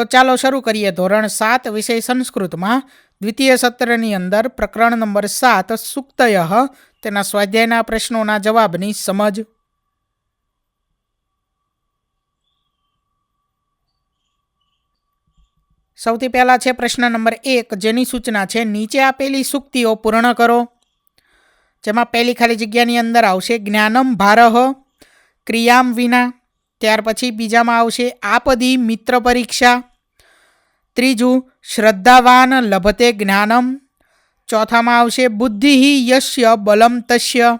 તો ચાલો શરૂ કરીએ. ધોરણ સાત, વિષય સંસ્કૃતમાં. દ્વિતીય સત્રની અંદર પ્રકરણ નંબર સાત, સુક્તય. તેના સ્વાધ્યાયના પ્રશ્નોના જવાબની સમજ. સૌથી પહેલા છે પ્રશ્ન નંબર એક. જેની સૂચના છે, નીચે આપેલી સુક્તિઓ પૂર્ણ કરો. જેમાં પહેલી ખાલી જગ્યાની અંદર આવશે, જ્ઞાનમ ભારહ, ક્રિયામ વિના. ત્યાર પછી બીજામાં આવશે, આપદી મિત્ર પરીક્ષા. ત્રીજું, શ્રદ્ધાવાન લભતે જ્ઞાનમ. ચોથામાં આવશે, બુદ્ધિ યશ્ય બલમ તસ્ય.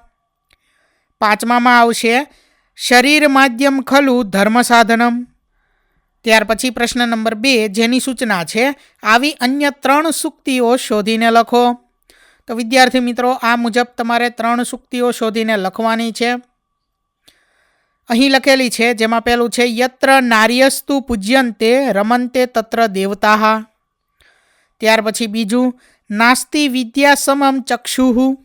પાંચમામાં આવશે, શરીર માધ્યમ ખલુ ધર્મ સાધનમ. ત્યાર પછી પ્રશ્ન નંબર બે, જેની સૂચના છે, આવી અન્ય ત્રણ સૂક્તિઓ શોધીને લખો. તો વિદ્યાર્થી મિત્રો, આ મુજબ તમારે ત્રણ સૂક્તિઓ શોધીને લખવાની છે. અહીં લખેલી છે, જેમાં પહેલું છે, યત્ર નાર્યસ્તુ પૂજ્યંતે રમંતે તત્ર દેવતા. ત્યાર પછી બીજું, નાસ્તિ વિદ્યા સમમ ચક્ષુઃ.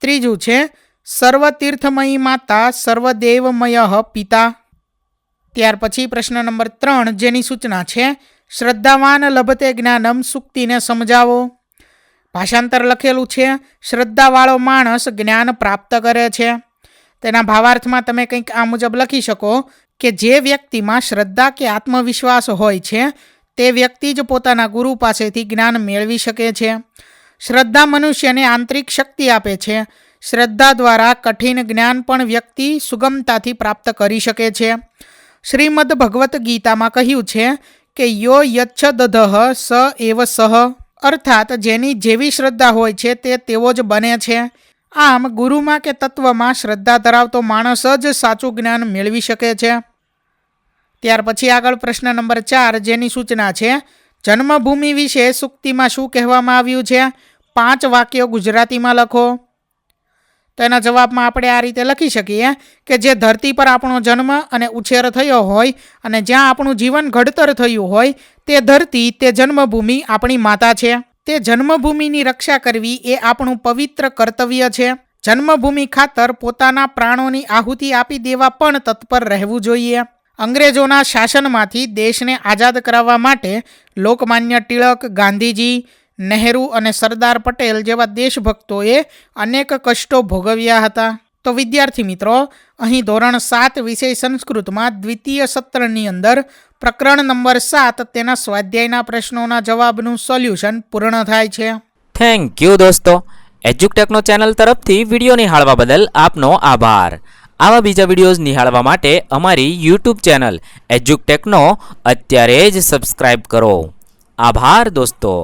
ત્રીજું છે, સર્વતીર્થમયી માતા સર્વદેવમય પિતા. ત્યાર પછી પ્રશ્ન નંબર ત્રણ, જેની સૂચના છે, શ્રદ્ધાવાન લભતે જ્ઞાનમ સુક્તિને સમજાવો. ભાષાંતર લખેલું છે, શ્રદ્ધાવાળો માણસ જ્ઞાન પ્રાપ્ત કરે છે. તેના ભાવાર્થમાં તમે કંઈક આ મુજબ લખી શકો કે જે વ્યક્તિમાં શ્રદ્ધા કે આત્મવિશ્વાસ હોય છે, તે વ્યક્તિ જ પોતાના ગુરુ પાસેથી જ્ઞાન મેળવી શકે છે. શ્રદ્ધા મનુષ્યને આંતરિક શક્તિ આપે છે. શ્રદ્ધા દ્વારા કઠિન જ્ઞાન પણ વ્યક્તિ સુગમતાથી પ્રાપ્ત કરી શકે છે. શ્રીમદ ભગવદ્ ગીતામાં કહ્યું છે કે યો યચ્છ દધઃ સ એવ સહ, અર્થાત જેની જેવી શ્રદ્ધા હોય છે, તે તેવો જ બને છે. આમ ગુરુમાં કે તત્વમાં શ્રદ્ધા ધરાવતો માણસ જ સાચું જ્ઞાન મેળવી શકે છે. ત્યાર પછી આગળ પ્રશ્ન નંબર ચાર જેની સૂચના છે, જન્મભૂમિ વિશે સુક્તિમાં શું કહેવામાં આવ્યું છે? પાંચ વાક્યો ગુજરાતીમાં લખો. તો એના જવાબમાં આપણે આ રીતે લખી શકીએ કે જે ધરતી પર આપણો જન્મ અને ઉછેર થયો હોય અને જ્યાં આપણું જીવન ઘડતર થયું હોય, તે ધરતી, તે જન્મભૂમિ આપણી માતા છે. તે જન્મભૂમિની રક્ષા કરવી એ આપણું પવિત્ર કર્તવ્ય છે. જન્મભૂમિ ખાતર પોતાના પ્રાણોની આહુતિ આપી દેવા પણ તત્પર રહેવું જોઈએ. અંગ્રેજોના શાસનમાંથી દેશને આઝાદ કરાવવા માટે લોકમાન્ય ટિળક ગાંધીજી, નહેરુ અને સરદાર પટેલ જેવા દેશભક્તોએ અનેક કષ્ટો ભોગવ્યા હતા. તો વિદ્યાર્થી મિત્રો, અહીં ધોરણ સાત વિષય સંસ્કૃતમાં દ્વિતીય સત્રની અંદર પ્રકરણ નંબર સાત તેના સ્વાધ્યાયના પ્રશ્નોના જવાબનું સોલ્યુશન પૂર્ણ થાય છે. થેન્ક યુ દોસ્તો. એજ્યુકટેકનો ચેનલ તરફથી વીડિયો નિહાળવા બદલ આપનો આભાર. આવા બીજા વિડીયોઝ નિહાળવા માટે અમારી યુટ્યુબ ચેનલ એજ્યુકટેકનો અત્યારે જ સબસ્ક્રાઇબ કરો. આભાર દોસ્તો.